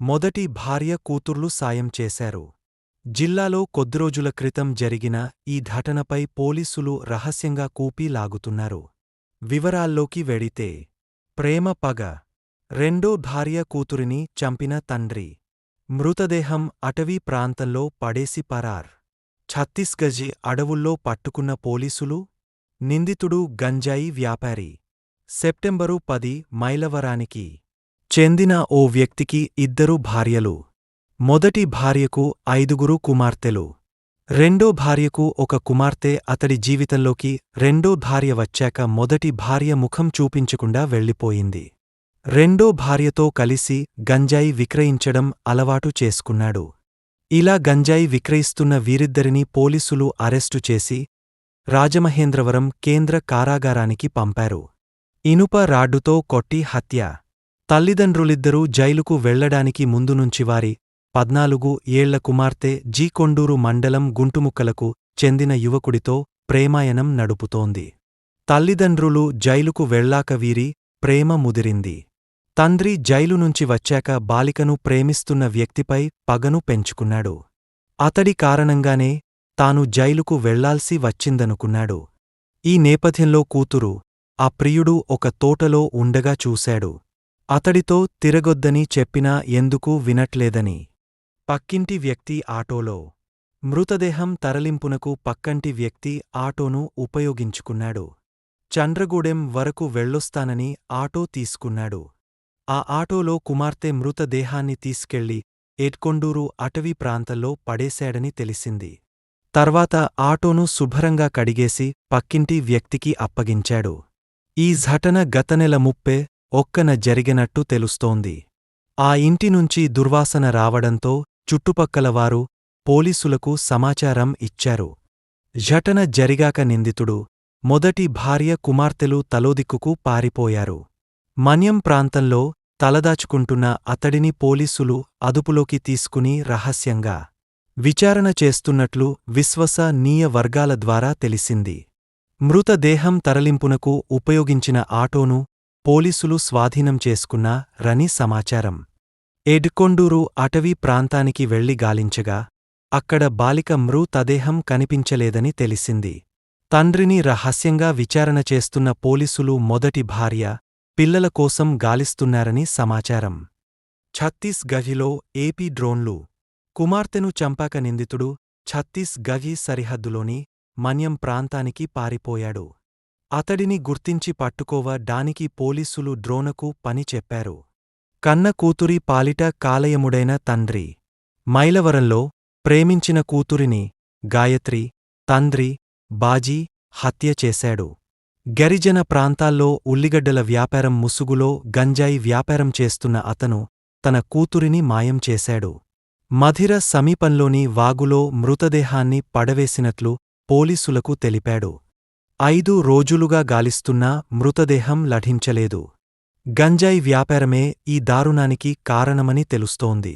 మొదటి భార్య కూతుర్లు సాయం చేశారు. జిల్లాలో కొద్దిరోజుల క్రితం జరిగిన ఈ ఘటనపై పోలీసులు రహస్యంగా కూపీ లాగుతున్నారు. వివరాల్లోకి వెడితే ప్రేమ పగ రెండో భార్య కూతురిని చంపిన తండ్రి మృతదేహం అటవీ ప్రాంతంలో పడేసి పరార్. ఛత్తీస్గఢ్ అడవుల్లో పట్టుకున్న పోలీసులు నిందితుడు గంజాయి వ్యాపారి. సెప్టెంబరు పది మైలవరానికి చెందిన ఓ వ్యక్తికి ఇద్దరు భార్యలు. మొదటి భార్యకు ఐదుగురు కుమార్తెలు. రెండో భార్యకు ఒక కుమార్తె అతడి జీవితంలోకి రెండో భార్య వచ్చాక మొదటి భార్య ముఖం చూపించకుండా వెళ్ళిపోయింది. రెండో భార్యతో కలిసి గంజాయి విక్రయించడం అలవాటు చేసుకున్నాడు. ఇలా గంజాయి విక్రయిస్తున్న వీరిద్దరినీ పోలీసులు అరెస్టు చేసి రాజమహేంద్రవరం కేంద్ర కారాగారానికి పంపారు. ఇనుప రాడ్డుతో కొట్టి హత్య. తల్లిదండ్రులిద్దరూ జైలుకు వెళ్ళడానికి ముందునుంచి వారి పద్నాలుగు ఏళ్ళ కుమార్తె జీకొండూరు మండలం గుంటుముక్కలకు చెందిన యువకుడితో ప్రేమాయణం నడుపుతోంది. తల్లిదండ్రులు జైలుకు వెళ్ళాక వీరి ప్రేమ ముదిరింది. తండ్రి జైలు నుంచి వచ్చాక బాలికను ప్రేమిస్తున్న వ్యక్తిపై పగను పెంచుకున్నాడు. అతడి కారణంగానే తాను జైలుకు వెళ్ళాల్సి వచ్చిందనుకున్నాడు. ఈ నేపథ్యంలో కూతురు ఆ ప్రియుడు ఒక తోటలో ఉండగా చూశాడు. అతడితో తిరగొద్దని చెప్పినా ఎందుకూ వినట్లేదని. పక్కింటి వ్యక్తి ఆటోలో. మృతదేహం తరలింపునకు పక్కంటి వ్యక్తి ఆటోను ఉపయోగించుకున్నాడు. చండ్రగూడెం వరకు వెళ్ళొస్తానని ఆటో తీసుకున్నాడు. ఆ ఆటోలో కుమార్తె మృతదేహాన్ని తీసుకెళ్ళి ఏట్కొండూరు అటవీ ప్రాంతంలో పడేశాడని తెలిసింది. తర్వాత ఆటోను శుభ్రంగా కడిగేసి పక్కింటి వ్యక్తికి అప్పగించాడు. ఈ ఘటన గతనెల ముప్పే ఒక్కన జరిగినట్టు తెలుస్తోంది. ఆ ఇంటినుంచి దుర్వాసన రావడంతో చుట్టుపక్కలవారు పోలీసులకు సమాచారం ఇచ్చారు. ఘటన జరిగాక నిందితుడు మొదటి భార్య కుమార్తెలు తలోదిక్కుకు పారిపోయారు. మన్యం ప్రాంతంలో తలదాచుకుంటున్న అతడిని పోలీసులు అదుపులోకి తీసుకుని రహస్యంగా విచారణ చేస్తున్నట్లు విశ్వసనీయ వర్గాల ద్వారా తెలిసింది. మృతదేహం తరలింపునకు ఉపయోగించిన ఆటోను పోలీసులు స్వాధీనం చేసుకున్నా రని సమాచారం. ఎడ్కొండూరు అటవీ ప్రాంతానికి వెళ్ళి గాలించగా అక్కడ బాలిక మృతదేహం కనిపించలేదని తెలిసింది. తండ్రిని రహస్యంగా విచారణ చేస్తున్న పోలీసులు మొదటి భార్య పిల్లల కోసం గాలిస్తున్నారని సమాచారం. ఛత్తీస్గఢిలో ఏపీ డ్రోన్లు. కుమార్తెను చంపాక నిందితుడు ఛత్తీస్గఢి సరిహద్దులోని మన్యం ప్రాంతానికి పారిపోయాడు. అతడిని గుర్తించి పట్టుకోవ డానికి పోలీసులు డ్రోనకు పని చెప్పారు. కన్న కూతురి పాలిట కాలయముడైన తండ్రి. మైలవరంలో ప్రేమించిన కూతురిని గాయత్రి తండ్రి బాజీ హత్య చేశాడు. గరిజన ప్రాంతాల్లో ఉల్లిగడ్డల వ్యాపారం ముసుగులో గంజాయి వ్యాపారం చేస్తున్న అతను తన కూతురిని మాయం చేశాడు. మధిర సమీపంలోని వాగులో మృతదేహాన్ని పడవేసినట్లు పోలీసులకు తెలిపాడు. ఐదు రోజులుగా గాలిస్తున్నా మృతదేహం లభించలేదు గంజాయి వ్యాపారమే ఈ దారుణానికి కారణమని తెలుస్తోంది.